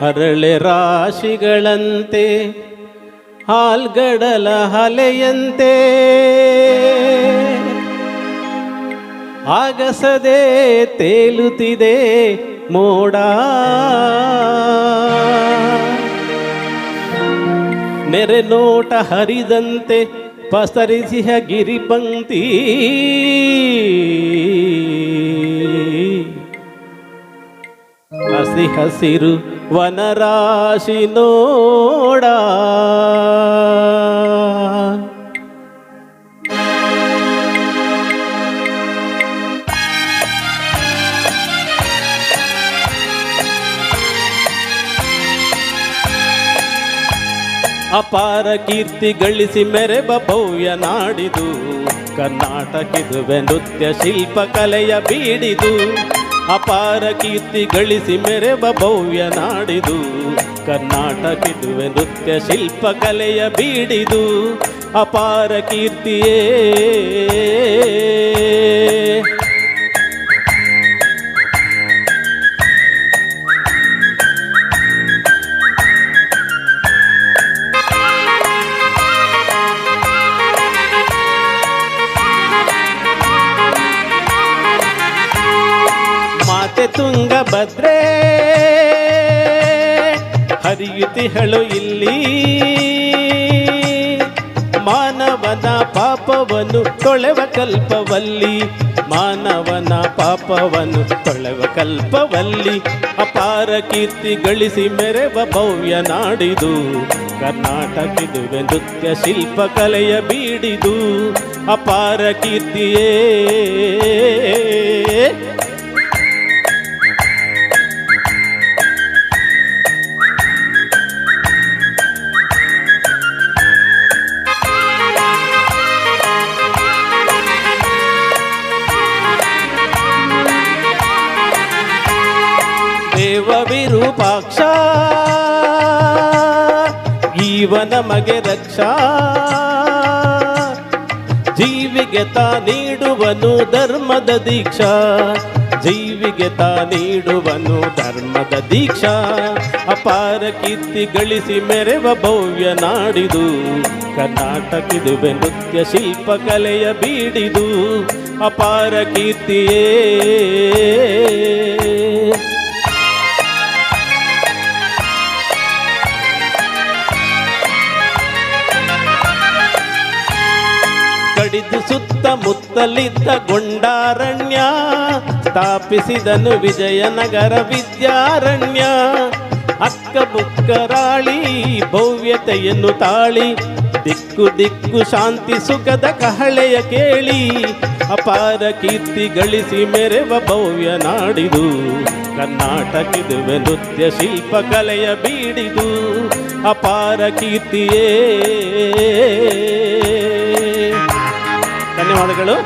ಹರಳೆ ರಾಶಿಗಳಂತೆ ಹಾಲ್ಗಡಲ ಹಲೆಯಂತೆ. ಆಗಸದೆ ತೇಲುತ್ತಿದೆ ಮೋಡ. ನೆರೆ ನೋಟ ಹರಿದಂತೆ ಪಸರಿಸಿಹ ಗಿರಿಪಂಕ್ತಿ ಹಸಿ ಹಸಿರು ವನರಾಶಿ ನೋಡ. ಅಪಾರ ಕೀರ್ತಿ ಗಳಿಸಿ ಮೆರೆಬ ಭವ್ಯ ನಾಡಿದು. ಕರ್ನಾಟಕಿದುವೆ ನೃತ್ಯ ಶಿಲ್ಪ ಕಲೆಯ ಬೀಡಿದು. ಅಪಾರ ಕೀರ್ತಿ ಗಳಿಸಿ ಮೆರೆವ ಭವ್ಯ ನಾಡಿದು. ಕರ್ನಾಟಕಿದುವೆ ನೃತ್ಯ ಶಿಲ್ಪ ಕಲೆಯ ಬೀಡಿದು. ಅಪಾರ ಕೀರ್ತಿಯೇ ತುಂಗಭದ್ರೆ. ಹರಿಯುತಿಹಳು ಇಲ್ಲಿ. ಮಾನವನ ಪಾಪವನ್ನು ತೊಳೆವ ಕಲ್ಪವಲ್ಲಿ, ಮಾನವನ ಪಾಪವನ್ನು ತೊಳೆವ ಕಲ್ಪವಲ್ಲಿ, ಅಪಾರ ಕೀರ್ತಿ ಗಳಿಸಿ ಮೆರೆವ ಭವ್ಯ ನಾಡಿದು, ಕರ್ನಾಟಕಿದುವೆ ನೃತ್ಯ ಶಿಲ್ಪ ಕಲೆಯ ಬೀಡಿದು, ಅಪಾರ ಕೀರ್ತಿಯೇ. ವಿರೂಪಾಕ್ಷ ಜೀವ ನಮಗೆ ರಕ್ಷಾ. ಜೀವಿಗೆ ತಾ ನೀಡುವನು ಧರ್ಮದ ದೀಕ್ಷಾ. ಜೀವಿಗೆ ತಾ ನೀಡುವನು ಧರ್ಮದ ದೀಕ್ಷಾ. ಅಪಾರ ಕೀರ್ತಿ ಗಳಿಸಿ ಮೆರೆವ ಭವ್ಯ ನಾಡಿದು. ಕರ್ನಾಟಕಿದುವೆ ನೃತ್ಯ ಶಿಲ್ಪ ಕಲೆಯ ಬೀಡಿದು. ಅಪಾರ ಕೀರ್ತಿಯೇ. ಕಡಿದು ಸುತ್ತಮುತ್ತಲಿದ್ದ ಗೊಂಡಾರಣ್ಯ, ಸ್ಥಾಪಿಸಿದನು ವಿಜಯನಗರ ವಿದ್ಯಾರಣ್ಯ. ಅಕ್ಕ ಬುಕ್ಕರಾಳಿ ಭವ್ಯತೆಯನ್ನು ತಾಳಿ, ದಿಕ್ಕು ದಿಕ್ಕು ಶಾಂತಿ ಸುಖದ ಕಹಳೆಯ ಕೇಳಿ, ಅಪಾರ ಕೀರ್ತಿ ಗಳಿಸಿ ಮೆರೆವ ಭವ್ಯ ನಾಡಿದು. ಕರ್ನಾಟಕದುವೆ ನೃತ್ಯ ಶಿಲ್ಪ ಕಲೆಯ ಬೀಡಿದು, ಅಪಾರ ಕೀರ್ತಿಯೇ. நாடுகளும்